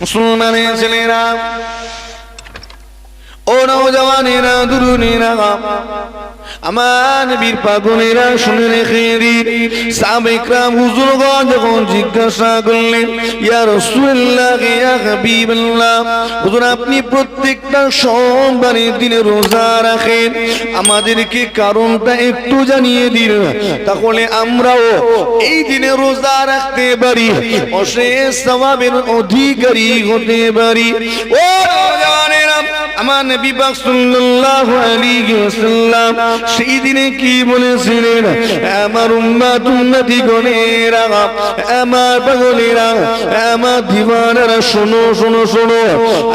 মুসলমানের ছেলেরা ও নওজওয়ানেরা দুরুনেরা আমার নবীর পাগলেরা শুনে রেখে দিন সাবেকরাম হুজুরগণ যখন জিজ্ঞাসা করলেন, ইয়া রাসূলুল্লাহ, ইয়া হাবিবাল্লাহ, হুজুর আপনি প্রত্যেকটা সোমবারের দিনে রোজা রাখেন, আমাদেরকে কারণটা একটু জানিয়ে দিন, তাহলে আমরাও এই দিনে রোজা রাখতে পারি, অশেষ সওয়াবের অধিকারী হতে পারি। ও নওজওয়ানেরা আমার নবী পাক সাল্লাল্লাহু আলাইহি ওয়াসাল্লাম সেই দিনে কি বলেছিলেন? আমার উম্মাত গণেরা আমার পাগলেরা আমার দিওয়ানারা, শোনো শোনো শোনো।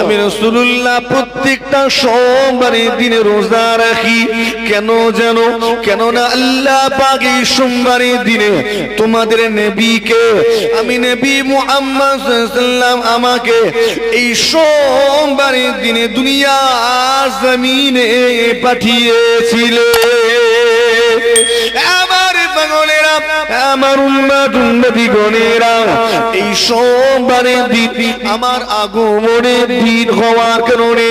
আমি রাসূলুল্লাহ প্রত্যেকটা সোমবারের দিনে রোজা রাখি। কেন জানো কেন না আল্লাহ পাক এই সোমবারের দিনে তোমাদের নবীকে, আমি নবী মুহাম্মদ সাল্লাল্লাহু আমাকে এই সোমবারের দিনে দুনিয়া জমিনে পাঠিয়েছিল। আমার আমার উন্মাদ উন্নতি গণেরা এই আমার দিন হওয়ার কারণে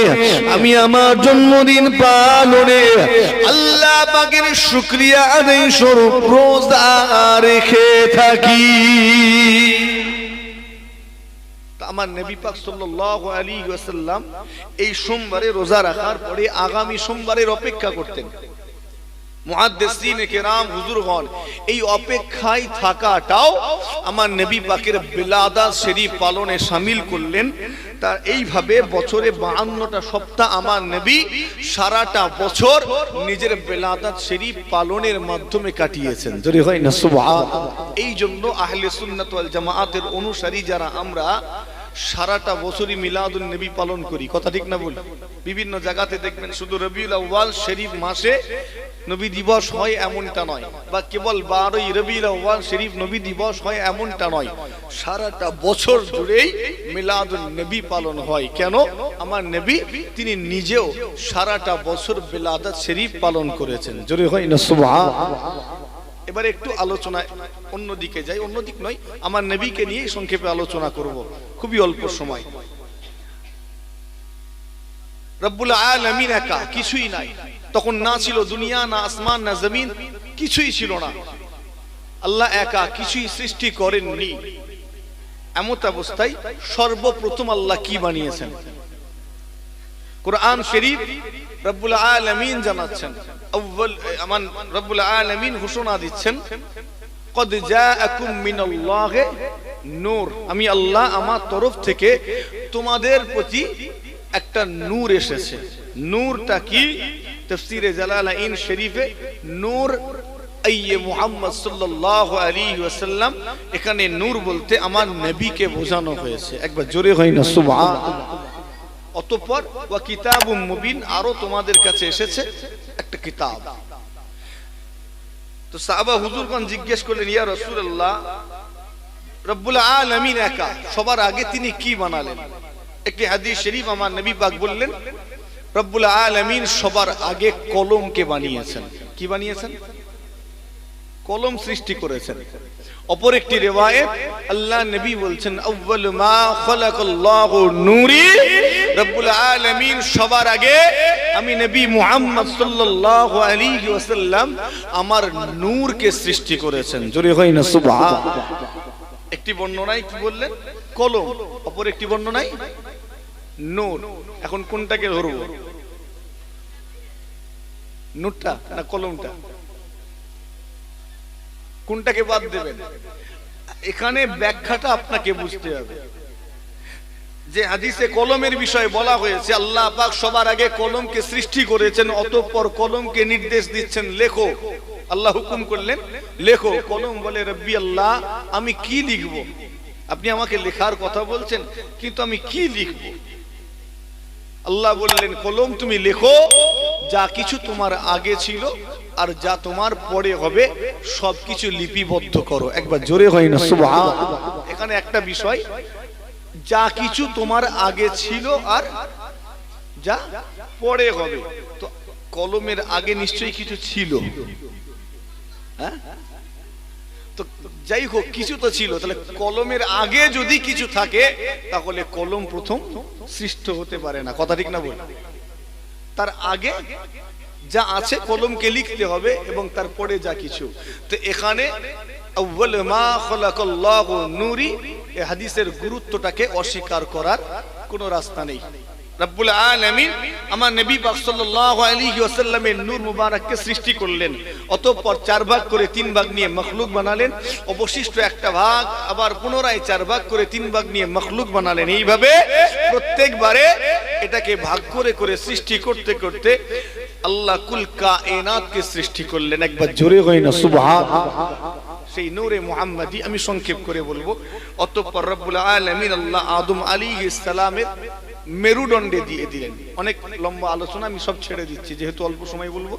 আমি আমার জন্মদিন পালনে আল্লাহ পাকের শুক্রিয়া আদায় রোজা রেখে থাকি। আমার নবী পাক সাল্লাল্লাহু আলাইহি ওয়াসাল্লাম এই সোমবারে রোজা রাখার পরে আগামী সোমবারের অপেক্ষা করতেন। এই অপেক্ষায় থাকাটাও আমার বিলাদা পালনে শামিল করলেন। এইভাবে বছরে বাহান্নটা সপ্তাহ আমার নবী সারাটা বছর নিজের পালনের মাধ্যমে কাটিয়েছেন। যদি এই জন্য অনুসারী যারা আমরা সারাটা বছরই মিলাদুল নবী পালন করি। কথা ঠিক না বলি বিভিন্ন জায়গাতে দেখবেন শুধু রবিউল আউয়াল শরীফ মাসে নবী দিবস হয় এমনটা নয়। বা কেবল বারোই রবিউল আউয়াল শরীফ নবী দিবস হয় এমনটা নয়। সারাটা বছর জুড়েই মিলাদুল নবী পালন হয়। কেন? আমার নবী, তিনি নিজেও সারাটা বছর বিলাদাত শরীফ পালন করেছেন। জোরে হয় না, সুবহান। এবার একটু আলোচনায় অন্যদিকে যাই অন্য দিক নয়, আমার নবীকে নিয়ে সংক্ষেপে আলোচনা করব, খুবই অল্প সময়। রব্বুল আলামিন একা, কিছুই নাই। তখন না ছিল দুনিয়া, না আসমান, না জমিন, কিছুই ছিল না। আল্লাহ একা, কিছুই সৃষ্টি করেননি। এমত অবস্থায় সর্বপ্রথম আল্লাহ কি বানিয়েছেন? কোরআন শরীফ রব্বুল আলামিন জানাচ্ছেন। আমান, রব্বুল আলামিন ঘোষণা দিচ্ছেন। কদ জাআকুম মিনাল্লাহি নূর। আমি আল্লাহ আমার তরফ থেকে তোমাদের প্রতি একটা নূর এসেছে। নূরটা কি? তাফসীরে জালালাইন শরীফে নূর আইয়ে মুহাম্মদ সাল্লাল্লাহু আলাইহি ওয়াসাল্লাম। এখানে নূর বলতে আমার নবীকে বোঝানো হয়েছে। একবার জোরে হয় না সুবহান অতঃপর ওয়া কিতাবুম মুবিন আরও তোমাদের কাছে এসেছে একটা কিতাব। তো সাহাবা হুজুরগণ জিজ্ঞেস করলেন, ইয়া রাসূলুল্লাহ, রব্বুল একা, সবার আগে তিনি কি বানালেন? একটি হাদিস শরীফ আমার নবী পাক বললেন, রব্বুল সবার আগে কলমকে বানিয়েছেন। কি বানিয়েছেন? কলম সৃষ্টি করেছেন। অপর একটি রেওয়ায়েত, আল্লাহ নবী বলছেন, আউয়াল মা খালাকাল্লাহু নূরি রব্বুল আলামিন সবার আগে আমি নবী মুহাম্মদ সাল্লাল্লাহু আলাইহি ওয়াসাল্লাম আমার নূরকে সৃষ্টি করেছেন। জোরে হয় না সুবহান একটি বর্ণনায় কি বললেন? কলম, অপর একটি বর্ণনায় নূর। এখন কোনটাকে ধরব? নূরটা না কলমটা? কোনটাকে বাদ দেবেন? এখানে ব্যাখ্যাটা আপনাকে বুঝতে হবে। যে হাদিসে কলমের বিষয়ে বলা হয়েছে, আল্লাহ পাক সবার আগে কলমকে সৃষ্টি করেছেন, অতঃপর কলমকে নির্দেশ দিচ্ছেন, লেখো। আল্লাহ হুকুম করলেন, লেখো, কলম বলে, রব্বি আল্লাহ, আমি কি লিখব? আপনি আমাকে লেখার কথা বলছেন, কিন্তু আমি কি লিখব? আল্লাহ বললেন, কলম তুমি লেখো, যা কিছু তোমার আগে ছিল আর যা তোমার পরে হবে, সবকিছু লিপিবদ্ধ করো। একবার জোরে হয় না সুবহান এখানে একটা বিষয় যা কিছু তোমার আগে ছিল আর যা পরে হবে। তো কলমের আগে নিশ্চয়ই কিছু ছিল। হ্যাঁ? তো যাই হোক, কিছু তো ছিল। তাহলে কলমের আগে যদি কিছু থাকে, তাহলে কলম প্রথম সৃষ্ট হতে পারে না। কথা ঠিক না বল? তার আগে যা আছে কলমকে লিখতে হবে এবং তারপরে যা কিছু। তো এখানে আউয়াল মা হাদিসের গুরুত্বটাকে অস্বীকার করার কোনো রাস্তা নেই। আমার সৃষ্টি করলেন, অতঃপর চার ভাগ করে তিন ভাগ নিয়ে মখলুক বানালেন, অবশিষ্ট একটা ভাগ আবার পুনরায় চার ভাগ করে তিন ভাগ নিয়ে মখলুক বানালেন। এইভাবে প্রত্যেকবারে এটাকে ভাগ করে করে সৃষ্টি করতে করতে আল্লাহ কুল কায়নাতকে সৃষ্টি করলেন। একবার জোরে হয় না সেই নূরে মুহাম্মাদি আমি সংক্ষেপ করে বলব। অতঃপর রব্বুল আলমিন আল্লাহ আদম আলী ইসলামের মেরুদণ্ডে দিয়ে দিলেন। অনেক লম্বা আলোচনা আমি সব ছেড়ে দিচ্ছি, যেহেতু অল্প সময় বলব।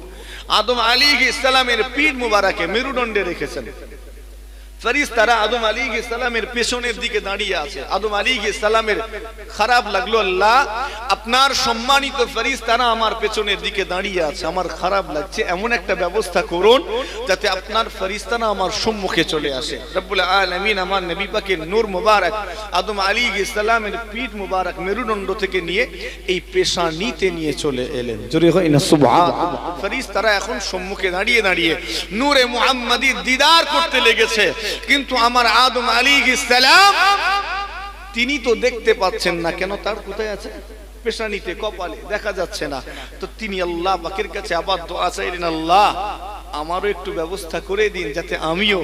আদম আলী ইসলামের পীর মুবারাকে মেরুদণ্ডে রেখেছেন। ফেরিস্তারা আদম আলী সালামের পেছনের দিকে দাঁড়িয়ে আছে। আদম আলী সালামের খারাপ লাগল, আল্লাহ, আপনার সম্মানিত ফেরিস্তারা আমার পেছনের দিকে দাঁড়িয়ে আছে। আমার খারাপ লাগছে, এমন একটা ব্যবস্থা করুন যাতে আপনার ফেরিস্তারা আমার সম্মুখে চলে আসে। রব্বুল আলামিন আমার নবী পাকের নূর মুবারক, আদম আলী সালামের পিঠ মুবারক মেরুদণ্ড থেকে নিয়ে এই পেশা নিতে নিয়ে চলে এলেন। জোরে হয় না, সুবহান। ফেরিস্তারা এখন সম্মুখে দাঁড়িয়ে দাঁড়িয়ে নূরে মুহাম্মাদি দিদার করতে লেগেছে। কিন্তু আমার আদম আলী ইসলাম তিনি তো দেখতে পাচ্ছেন না কেন তার কোথায় আছে? পেশানিতে, কপালে, দেখা যাচ্ছে না। তো তিনি আল্লাহ পাকের কাছে আবার দোয়া চাইলেন আল্লাহ, আমারও একটু ব্যবস্থা করে দিন যাতে আমিও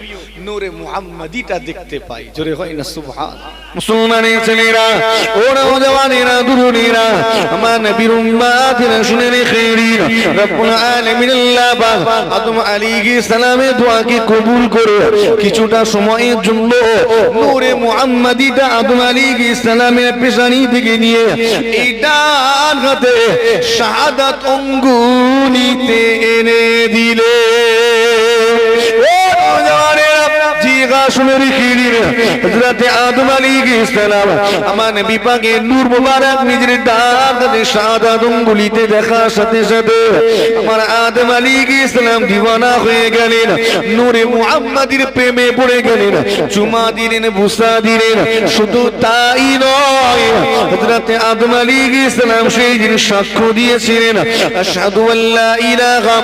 নূরে মুহাম্মাদিটা দেখতে পাই। জোরে হয় না, সুবহান। মুসলমানের ছেলেরা, ও নওজওয়ানেরা দুরুনিরা, আমার নবীর উম্মাতিরা শুনে রেখেরিন রব্বুল আলামিন আল্লাহ পাক আদম আলাইহিস সালামের দোয়াকে কবুল করে। কিছুটা সময়ের জন্য নূরে মুহাম্মাদিটা আদম আলাইহিস সালামের পেশানি থেকে নিয়ে এই ডান হাতে শাহাদাত এনে দিলে। রেখেরিন হযরতে আদম আমার নবী নূর নিজের সাথে সাথে আমার আদম দিওয়ানা হয়ে গেলেন, নূরে প্রেমে পড়ে গেলেন, চুমা দিলেন বুসা দিলেন, শুধু তাই নয় আদম সেই দিন সাক্ষ্য দিয়েছিলেন, আশহাদু আল্লা ইলাহা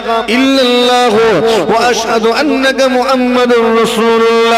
ওয়া আশহাদু আন্নাকা মুহাম্মাদুর রাসূলুল্লাহ।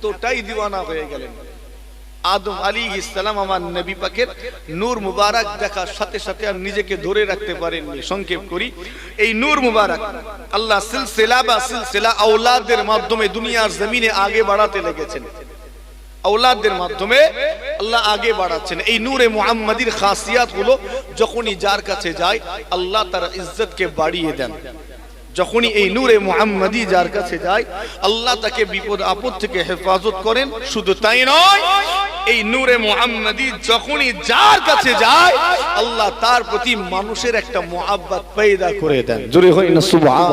এতটাই দিওয়ানা হয়ে গেলেন। আদম আলী ইসলাম আমার নবী পাকের নূর মুবারক দেখার সাথে সাথে আর নিজেকে ধরে রাখতে পারেননি। সংক্ষেপ করি, এই নূর মুবারক আল্লাহ সিলসিলা বা সিলসিলা আওলাদের মাধ্যমে দুনিয়ার জমিনে আগে বাড়াতে লেগেছেন। আওলাদের মাধ্যমে আল্লাহ আগে বাড়াচ্ছেন। এই নূরে মুহাম্মাদির খাসিয়াত হলো যখনই যার কাছে যায়, আল্লাহ তার ইজ্জতকে বাড়িয়ে দেন। যখনই এই নূরে মুহাম্মাদি যার কাছে যায় আল্লাহ তাকে বিপদ আপদ থেকে হেফাজত করেন। শুধু তাই নয় এই নূরে মুহাম্মাদি যখনই যার কাছে যায় আল্লাহ তার প্রতি মানুষের একটা মোহাব্বত পয়দা করে দেন। জোরে হয় না সুবহান।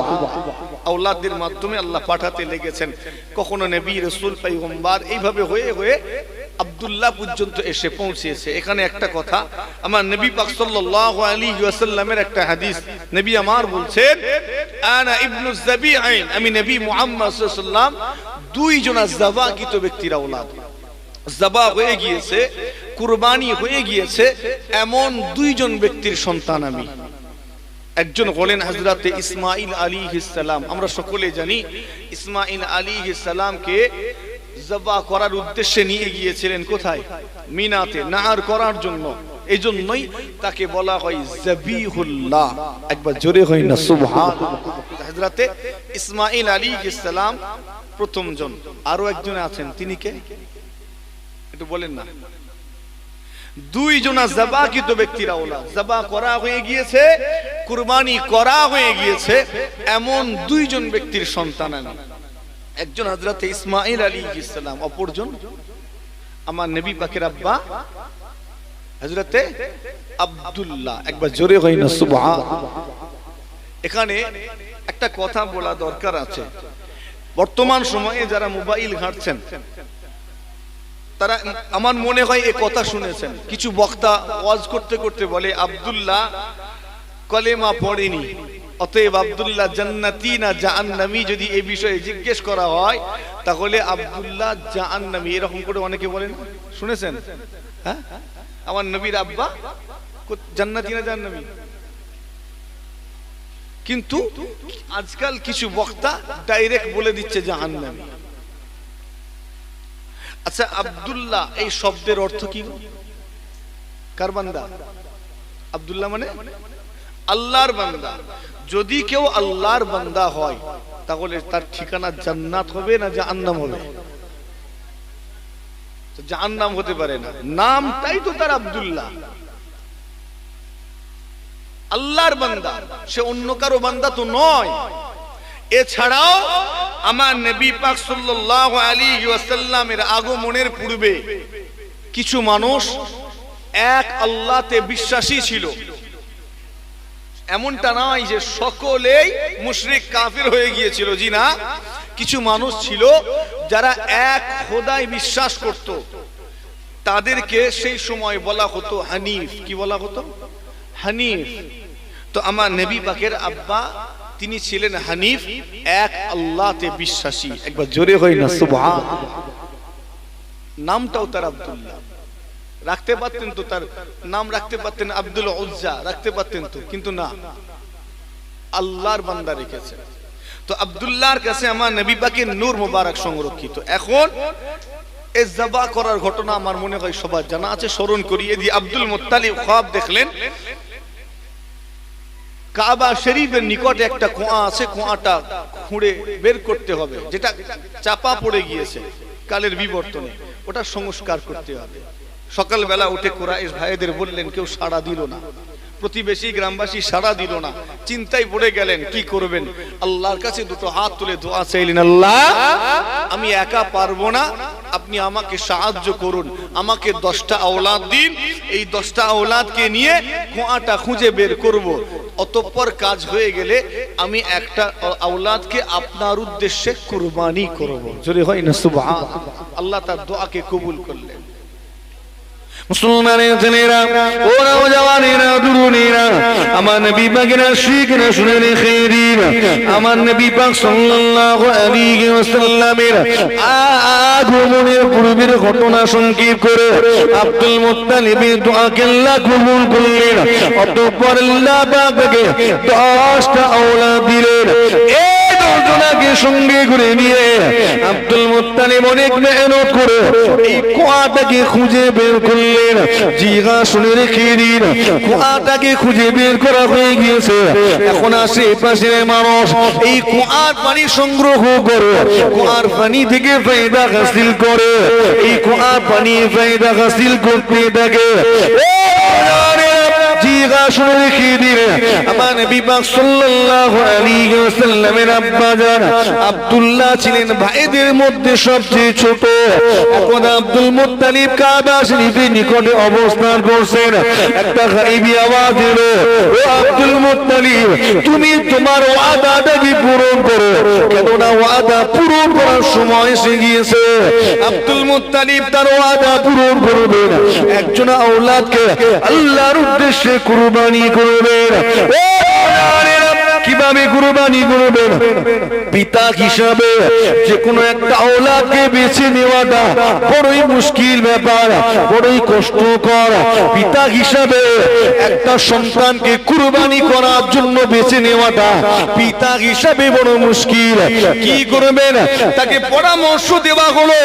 আওলাদের মাধ্যমে আল্লাহ পাঠাতে লেগেছেন। কখনো নবী রসুল পাইগম্বার এইভাবে হয়ে হয়ে আব্দুল্লাহ পর্যন্ত এসে পৌঁছেছে। এখানে একটা কথা, আমার নবী পাক সাল্লাল্লাহু আলাইহি ওয়াসাল্লামের একটা হাদিস। নবী আমার বলছেন, আনা ইবনু যাবিআইন আমি নবী মুহাম্মদ সাল্লাল্লাহু দুই জনা জাবাকিত ব্যক্তির আওলাদ জাবা হয়ে গিয়েছে, কুরবানি হয়ে গিয়েছে, এমন দুইজন ব্যক্তির সন্তান আমি। একজন হলেন হজরতে ইসমাইল আলী সালাম। আমরা সকলে জানি ইসমাইল আলী সালামকে জবা করার উদ্দেশ্যে নিয়ে গিয়েছিলেন কোথায়? মিনাতে নাহার করার জন্য। এই জন্যই তাকে বলা হয় জবিহুল্লাহ। একবার জোরে হয় না সুবহান আলী সালাম প্রথম জন। আরও একজন আছেন তিনি কে? একটু বলেন না। দুই জনা জবাকিত ব্যক্তিরা ওলা। জবা করা হয়ে গিয়েছে কুরবানি করা হয়ে গিয়েছে এমন দুইজন ব্যক্তির সন্তান আমি একজন হজরত ইসমাইল আলী ইসলাম অপরজন আমার নবী পাকের আব্বা হজরতে আব্দুল্লাহ। একবার জোরে হই না সুবহান। এখানে একটা কথা বলা দরকার আছে। বর্তমান সময়ে যারা মোবাইল ঘাঁটছেন, তারা আমার মনে হয় এ কথা শুনেছেন। কিছু বক্তা ওয়াজ করতে করতে বলে, আব্দুল্লাহ, কলেমা পড়েনি। অতএব আব্দুল্লাহ জান্নাতি না জাহান্নামী যদি এই বিষয়ে জিজ্ঞেস করা হয়, তাহলে আব্দুল্লাহ জাহান্নামী, এরকম করে অনেকে বলেন। শুনেছেন? হ্যাঁ? আমার নবীর আব্বা জান্নাতি না জাহান্নামী? কিন্তু আজকাল কিছু বক্তা ডাইরেক্ট বলে দিচ্ছে জাহান্নামী। আচ্ছা আব্দুল্লাহ, এই শব্দের অর্থ কি? কার বান্দা? আব্দুল্লাহ মানে? আল্লাহর বান্দা। যদি কেউ আল্লাহর বান্দা হয়, তাহলে তার ঠিকানা জান্নাত হবে না জাহান্নাম হবে? জাহান্নাম হতে পারে না। নামটাই তো তার আব্দুল্লাহ। আল্লাহর বান্দা, সে অন্য কারও বান্দা তো নয়। এছাড়াও আমার নবী পাক সাল্লাল্লাহু আলাইহি ওয়াসাল্লামের আগমনের পূর্বে কিছু মানুষ এক আল্লাহতে বিশ্বাসী ছিল। এমনটা নয় যে সকলেই মুশরিক কাফির হয়ে গিয়েছিল, জি না? কিছু মানুষ ছিল যারা এক খোদায় বিশ্বাস করত। তাদেরকে সেই সময় বলা হতো হানিফ। কি বলা হতো? হানিফ। তো আমার নবী পাকের আব্বা, তিনি ছিলেন হানিফ, এক আল্লাহতে বিশ্বাসী। একবার জোরে হয় না, সুবহান। নামটাও তার আব্দুল্লাহ। রাখতে পারতেন তো তার নাম রাখতে পারতেন আব্দুল উজ্জা, রাখতে পারতেন তো, কিন্তু না। আল্লাহর বান্দা রেখেছেন তো আব্দুল্লাহর কাছে আমার নবী পাকের নূর মোবারক সংরক্ষিত। এখন এ জবা করার ঘটনা আমার মনে হয় সবার জানা আছে। স্মরণ করিয়ে দিয়ে আব্দুল মুত্তালিব খাব দেখলেন, কাবা শরীফের নিকটে একটা কুয়া আছে, কুয়াটা খুঁড়ে বের করতে হবে, যেটা চাপা পড়ে গিয়েছে কালের বিবর্তনে। ওটা সংস্কার করতে হবে। সকালবেলা উঠে কোরআশ ভাইদের বললেন, কেউ সাড়া দিল না। প্রতিবেশী গ্রামবাসী সাড়া দিল না। চিন্তায় পড়ে গেলেন, কি করবেন? আল্লাহর কাছে দুটো হাত তুলে দোয়া চাইলেন, আল্লাহ, আমি একা পারব না। আপনি আমাকে সাহায্য করুন। আমাকে দশটা আওলাদ দিন। এই দশটা আওলাদকে নিয়ে কুয়াটা খুঁজে বের করব। অতঃপর কাজ হয়ে গেলে আমি একটা আওলাদকে আপনার উদ্দেশ্যে কুরবানি করব। যদি হয় না, সুবহান। আল্লাহ তার দোয়াকে কবুল করলেন। মুসলমানের ছেলেরা ও নওজওয়ানেরা দুরুনেরা, আমার নবী শুনে রেখেদিন আমার নবী পাক সাল্লাল্লাহু আলাইহি ওয়াসাল্লামের আগমনের পূর্বের ঘটনা সংক্ষেপ করে আব্দুল মুত্তালিবের দোয়াকে আল্লাহ কবুল করলেন। অতঃপর আল্লাহ পাককে 10টা আওলাদ দিলেন। এই দশজনাকে সঙ্গে করে নিয়ে আব্দুল মুত্তালিব অনেক মেহনত করে এই কুয়াটাকে খুঁজে বের করলেন। জিগা শুনে রেখে দিন। কুয়াটাকে খুঁজে বের করা হয়ে গিয়েছে। এখন আশেপাশের মানুষ এই কুয়ার পানি সংগ্রহ করে, কুয়ার পানি থেকে ফায়দা হাসিল করে। এই কুয়ার পানি ফায়দা হাসিল করতে থাকে ছিলেন ভাইদের মধ্যে সবচেয়ে ছোট। এখন আব্দুল নিকটে অবস্থান করছেন। একটা আওয়াজ এলো, ও আব্দুল তুমি তোমার ওয়াদাটাকে পূরণ করো। কেননা ওয়াদা পূরণ করার সময় এসে গিয়েছে। আব্দুল মুত্তালিব তার ওয়াদা পূরণ করবেন। একজন আওলাদকে আল্লাহর উদ্দেশ্যে কুরবানি করবেন। কীভাবে কুরবানি করবেন? পিতা হিসাবে যে কোনো একটা আওলাদকে বেছে নেওয়াটা বড়ই মুশকিল ব্যাপার, বড়ই কষ্টকর। পিতা হিসাবে একটা সন্তানকে কুরবানি করার জন্য বেছে নেওয়াটা পিতা হিসাবে বড় মুশকিল। কি করবেন? তাকে পরামর্শ দেওয়া হলো,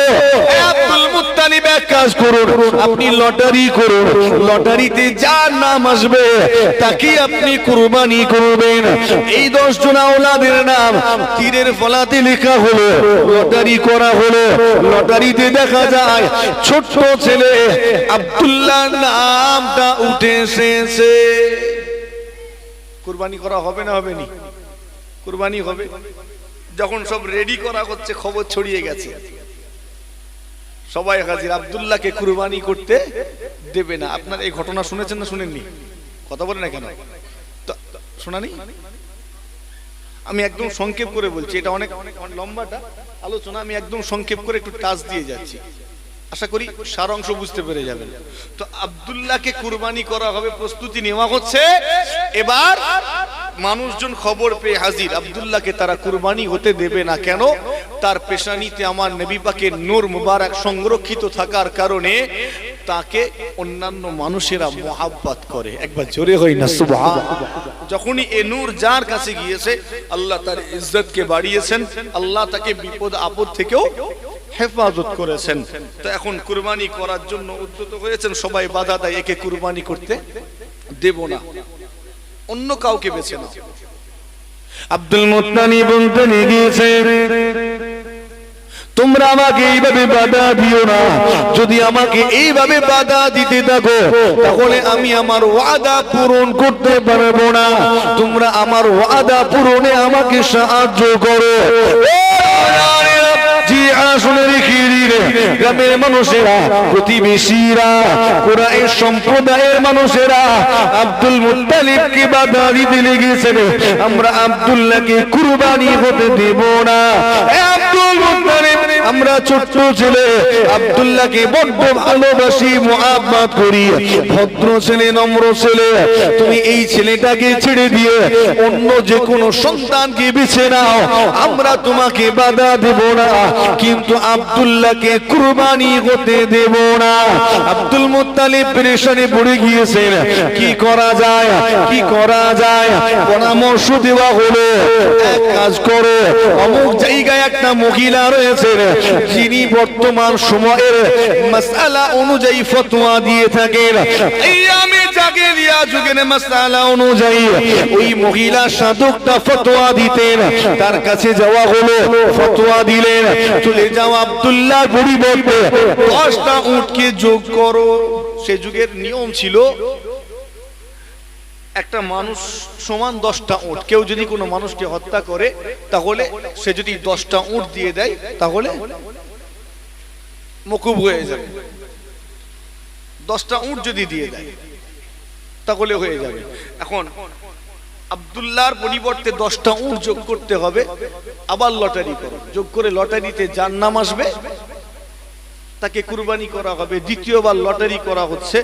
আব্দুল মুত্তালিব, এক কাজ করুন, আপনি লটারি করুন। লটারিতে যার নাম আসবে তাকে আপনি কুরবানি করবেন। এই দশ জন আওলাদের নাম। তীরের ফলাতে লেখা হলো, লটারি করা হলো, লটারিতে দেখা যায়, ছোট্ট ছেলে আব্দুল্লাহ নামটা উঠে এসেছে। কুরবানি করা হবে না হবে নি? কুরবানি হবে। যখন সব রেডি করা হচ্ছে, খবর ছড়িয়ে গেছে। সবাই হাজির, আব্দুল্লাহকে কুরবানি করতে দেবে না। আপনার এই ঘটনা শুনেছেন না শুনেননি? কথা বলে না কেন? শোনানি? আমি একদম সংক্ষেপ করে বলছি, এটা অনেক অনেক লম্বাটা আলোচনা, আমি একদম সংক্ষেপ করে একটু টাচ দিয়ে যাচ্ছি। আশা করি সার অংশ বুঝতে পেরে যাবেন। তো আব্দুল্লাহকে কুরবানি করা হবে, প্রস্তুতি নেওয়া হচ্ছে। এবার মানুষজন খবর পেয়ে হাজির। আব্দুল্লাহকে তারা কুরবানি হতে দেবে না কেন? তার পেশানিতে আমার নবী পাকের নূর মুবারক সংরক্ষিত থাকার কারণে তাকে অন্যান্য মানুষেরা মোহাব্বত করে। একবার জোরে হই না যখনই এ নূর যার কাছে গিয়েছে, আল্লাহ তার ইজ্জতকে বাড়িয়েছেন, আল্লাহ তাকে বিপদ আপদ থেকেও হেফাজত করেছেন। তো এখন কুরবানি করার জন্য উদ্যত হয়েছেন, সবাই বাধা দেয়, একে কুরবানি করতে দেব না। অন্য কাউকে বেছে নাও। আব্দুল মুত্তানি বলতে গিয়েছে তোমরা আমাকে এইভাবে বাধা দিও না। যদি আমাকে এইভাবে বাধা দিতে থাকো, তাহলে আমি আমার ওয়াদা পূরণ করতে পারব না। তোমরা আমার ওয়াদা পূরণে আমাকে সাহায্য করো। জি আসলে রেখে দিলে গ্রামের মানুষেরা, প্রতিবেশীরা, কোরআনের সম্প্রদায়ের মানুষেরা, আব্দুল মুত্তালিবকে বাধা দিতে লেগেছেন আমরা আব্দুল্লাহকে কুরবানি হতে দেব না। আব্দুল আমরা ছোট্ট ছেলে, আব্দুল্লাহকে বড্ড ভালোবাসি মোহাব্বত করি। ভদ্র ছেলে, নম্র ছেলে, তুমি এই ছেলেটাকে ছেড়ে দিয়ে অন্য যে কোনো সন্তানকে বেছে নাও। আমরা তোমাকে বাধা দেব না, কিন্তু আব্দুল্লাহকে কুরবানি হতে দেব না। আব্দুল মুত্তালিব পেরেশানি পড়ে গিয়েছেন। কি করা যায়? কি করা যায়? পরামর্শ দেওয়া হলো। এক কাজ করো, অমুক জায়গায় একটা মহিলা রয়েছে যিনি বর্তমান সময়ের মাসালা অনুযায়ী ফতোয়া দিয়ে থাকেন, এই আমি জাগে দিয়া যুগের মাসালা অনুযায়ী ওই মহিলা সাধকটা ফতোয়া দিতেন। তার কাছে যাওয়া হলো, ফতোয়া দিলেন। চলে যাও আব্দুল্লাহ পরিবর্তে দশটা উটকে যোগ করো। সে যুগের নিয়ম ছিল একটা মানুষ সমান দশটা উট। কেউ যদি কোনো মানুষকে হত্যা করে, তাহলে সে যদি দশটা উট দিয়ে দেয়, তাহলে মকুব হয়ে যাবে। দশটা উট যদি দিয়ে দেয়, তাহলে হয়ে যাবে। এখন আব্দুল্লাহর পরিবর্তে দশটা উট যোগ করতে হবে, আবার লটারি করো। যোগ করে লটারিতে যার নাম আসবে তাকে কুরবানি করা হবে, দ্বিতীয়বার লটারি করা হচ্ছে।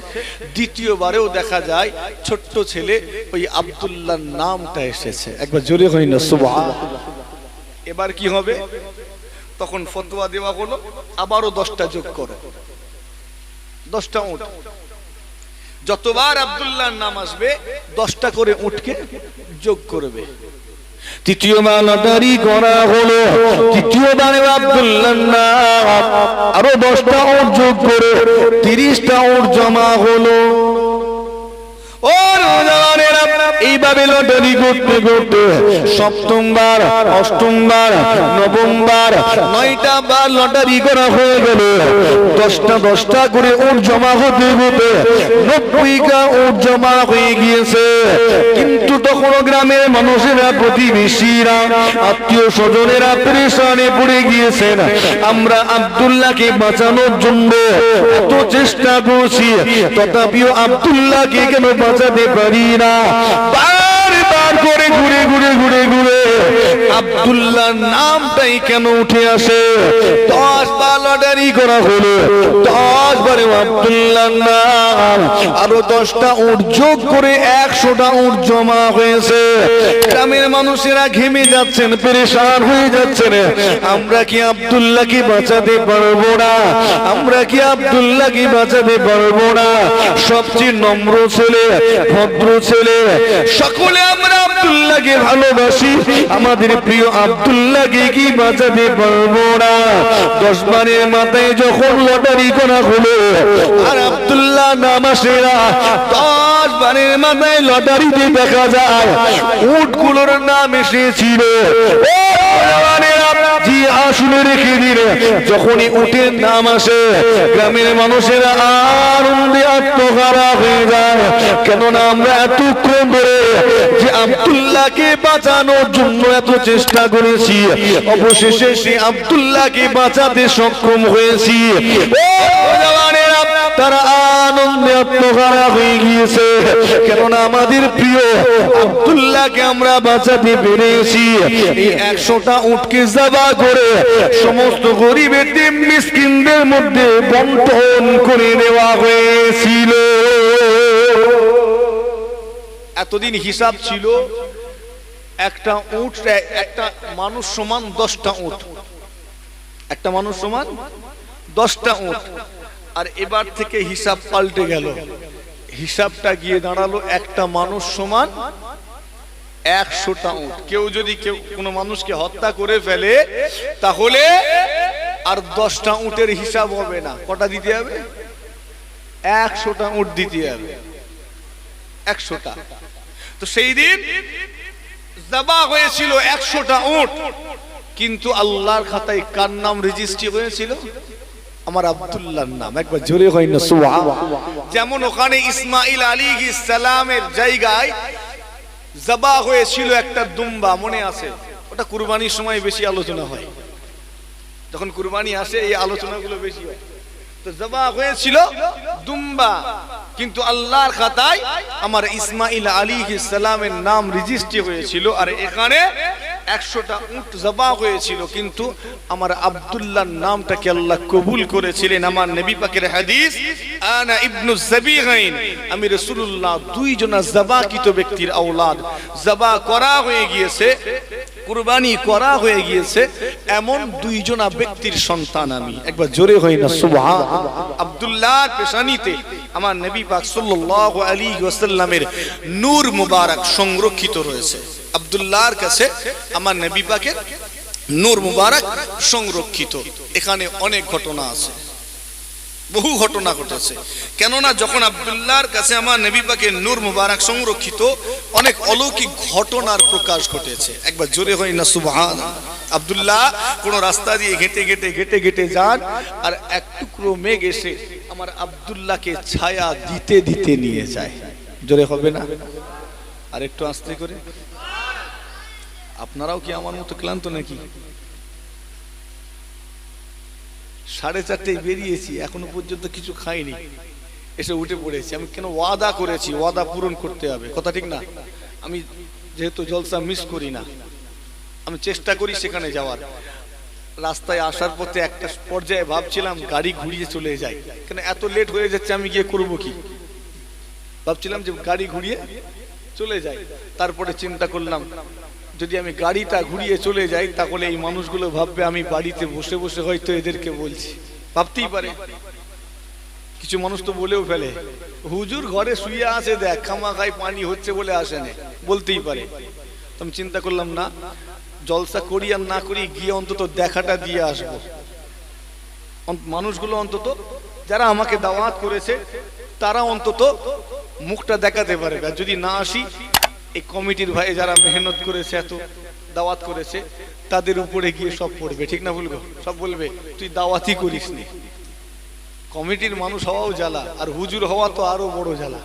দ্বিতীয়বারেও দেখা যায় ছোট্ট ছেলে ওই আব্দুল্লাহর নামটা এসেছে। একবার জোরে হয় না সুবহান এবার কি হবে? তখন ফতোয়া দেওয়া হলো, আবারও দশটা যোগ করো। দশটা উঠ। যতবার আব্দুল্লাহর নাম আসবে, দশটা করে উঠকে যোগ করবে। তৃতীয়বার লটারি করা হলো। তৃতীয়বারে আব্দুল্লাহ আরও দশটা ওর যোগ করে তিরিশটা ওর জমা হলো। ও নওজওয়ানেরা, এইভাবে লটারি করতে করতে সপ্তমবার, অষ্টমবার, নবমবার নয়টা বার লটারি করা হয়ে গেল। দশটা দশটা করে ওর জমা হতে হতে নব্বইটা ওট জমা হয়ে গিয়েছে। কিন্তু তখন গ্রামের মানুষেরা, প্রতিবেশীরা আত্মীয় স্বজনেরা পরেশানে পড়ে গিয়েছেন। আমরা আব্দুল্লাহকে বাঁচানোর জন্য এত চেষ্টা করছি, তথাপিও আব্দুল্লাহকে কেন বাঁচাতে পারি না? বারবার করে ঘুরে ঘুরে ঘুরে ঘুরে। আব্দুল্লাহ নামটাই কেন উঠে আসে? দশ বার লটারি করা হলো। দশ বারে আব্দুল্লাহ নাম। আরও দশটা উঠ যোগ করে একশোটা উঠ জমা হয়েছে। গ্রামের মানুষেরা ঘেমে যাচ্ছেন, পেরেশান হয়ে যাচ্ছেন। আমরা কি আব্দুল্লাহকে বাঁচাতে পারব না? আমরা কি আব্দুল্লাহকে বাঁচাতে পারব না? সবচেয়ে নম্র ছেলে, ভদ্র ছেলে। সকলে আমরা আব্দুল্লাহকে ভালোবাসি। আমাদের প্রিয় আব্দুল্লাহকে কি বাঁচাতে পারব না? দশ বারের মাথায় যখন লটারি করা হলো আর আব্দুল্লাহ নাম আসে না যখনই উটের নাম আসে, গ্রামের মানুষেরা আনন্দে আত্মহারা হয়ে যায়। কেননা আমরা এতক্ষণ ধরে যে আব্দুল্লাহকে বাঁচানোর জন্য এত চেষ্টা করেছি, অবশেষে সে আব্দুল্লাহকে বাঁচাতে সক্ষম হয়েছি। তারা আনন্দে আত্মহারা হয়ে গিয়েছে। কেননা আমাদের প্রিয় আব্দুল্লাহকে আমরা বাঁচাতে পেরেছি। একশোটা উঠকে জবা করে সমস্ত গরিবের মিসকিনদের মধ্যে বন্টন করে দেওয়া হয়েছিল। এতদিন হিসাব ছিল, একটা উট, একটা মানুষ সমান দশটা উট। একটা মানুষ সমান দশটা উট। আর এবার থেকে হিসাব পাল্টে গেল। হিসাবটা গিয়ে দাঁড়াল, একটা মানুষ সমান একশোটা উট। কেউ যদি কেউ, কোনো মানুষকে হত্যা করে ফেলে, তাহলে আর দশটা উটের হিসাব হবে না। কটা দিতে হবে? একশোটা উট দিতে হবে। একশোটা। তো সেই দিন জবা হয়েছিল একশোটা উট। কিন্তু আল্লাহর খাতায় কার নাম রেজিস্ট্রি হয়েছিল? আমার আব্দুল্লাহর নাম। একবার জোরে হয় না যেমন ওখানে ইসমাইল আলী সালামের জায়গায় জবা হয়েছিল একটা দুম্বা, মনে আছে? ওটা কুরবানির সময় বেশি আলোচনা হয়। যখন কুরবানি আসে, এই আলোচনাগুলো বেশি হয়। তো জবা হয়েছিল দুম্বা। কিন্তু আল্লাহর খাতায় আমার ইসমাইল আলী সালামের নাম রেজিস্ট্রি হয়েছিল আর এখানে একশোটা উট জবা হয়েছিল। কিন্তু আমার আব্দুল্লাহর নামটাকে আল্লাহ কবুল করেছিলেন। আমার নবী পাকের হাদিস, আনা ইবনু আমি রাসূলুল্লাহ দুইজনা জবাকিত ব্যক্তির আওলাদ। জবা করা হয়ে গিয়েছে। কুরবানি করা হয়ে গিয়েছে এমন দুইজনা ব্যক্তির সন্তান আমি। একবার জোরে হই না সুবহান। আব্দুল্লাহ পেশানিতে আমার নবী পাক সাল্লাল্লাহু আলাইহি ওয়াসাল্লামের নূর মুবারক সংরক্ষিত রয়েছে। আব্দুল্লাহর কাছে আমার নবী পাকের নূর মুবারক সংরক্ষিত। এখানে অনেক ঘটনা আছে। বহু ঘটনা ঘটেছে। কেননা যখন আব্দুল্লাহর কাছে আমার নবী পাকের নূর মুবারক সংরক্ষিত অনেক অলৌকিক ঘটনার প্রকাশ ঘটেছে। একবার জোরে হয় না সুবহান আব্দুল্লাহ কোন রাস্তা দিয়ে ঘেটে ঘেটে ঘেটে ঘেটে যান আর এক টুকরো মেঘ এসে আমার আব্দুল্লাহকে ছায়া দিতে দিতে নিয়ে যায়। জোরে হবে না? আর একটু আস্তে করে। আপনারাও কি আমার মতো ক্লান্ত নাকি? সাড়ে চারটেয় বেরিয়েছি, এখনও পর্যন্ত কিছু খাইনি। এসে উঠে পড়েছি। আমি কেন ওয়াদা করেছি? ওয়াদা পূরণ করতে হবে। কথা ঠিক না? আমি যেহেতু জলসা মিস করি না, আমি চেষ্টা করি সেখানে যাওয়ার। রাস্তায় আসার পথে একটা পর্যায়ে ভাবছিলাম গাড়ি ঘুরিয়ে চলে যাই। কেন এত লেট হয়ে যাচ্ছে, আমি গিয়ে করব কি? ভাবছিলাম যে গাড়ি ঘুরিয়ে চলে যাই। তারপরে চিন্তা করলাম যদি আমি গাড়িটা ঘুরিয়ে চলে যাই, তাহলে এই মানুষগুলো ভাববে আমি বাড়িতে বসে বসে হয়তো এদেরকে বলছি। ভাবতেই পারে। কিছু মানুষ তো বলেও ফেলে, হুজুর ঘরে শুয়ে আছে দেখ খামা খাই পানি হচ্ছে বলে আসে না। বলতেই পারে। আমি চিন্তা করলাম, না, জলসা করি আর না করি, গিয়ে অন্তত দেখাটা দিয়ে আসব। মানুষগুলো অন্তত, যারা আমাকে দাওয়াত করেছে, তারা অন্তত মুখটা দেখাতে পারবে। আর যদি না আসি এই কমিটির ভাই যারা মেহনত করেছে, এত দাওয়াত করেছে, তাদের উপরে গিয়ে সব পড়বে, ঠিক না বলব সব বলবে, তুই দাওয়াতই করিস নি। কমিটির মানুষ হওয়াও জ্বালা, আর হুজুর হওয়া তো আরও বড় জ্বালা।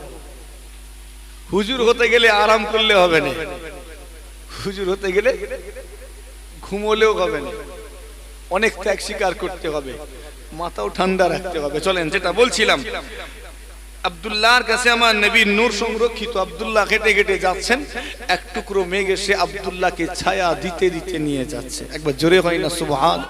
হুজুর হতে গেলে আরাম করলে হবে না। হুজুর হতে গেলে ঘুমোলেও হবে না। অনেক ত্যাগ স্বীকার করতে হবে, মাথাও ঠান্ডা রাখতে হবে। চলেন, যেটা বলছিলাম আব্দুল্লাহর কাছে আমার নবীর নূর সংরক্ষিত আব্দুল্লাহ হেঁটে হেঁটে যাচ্ছেন। এক টুকরো মেঘ এসে আব্দুল্লাহকে ছায়া দিতে দিতে নিয়ে যাচ্ছে। একবার জোরে হয় না, সুবহান।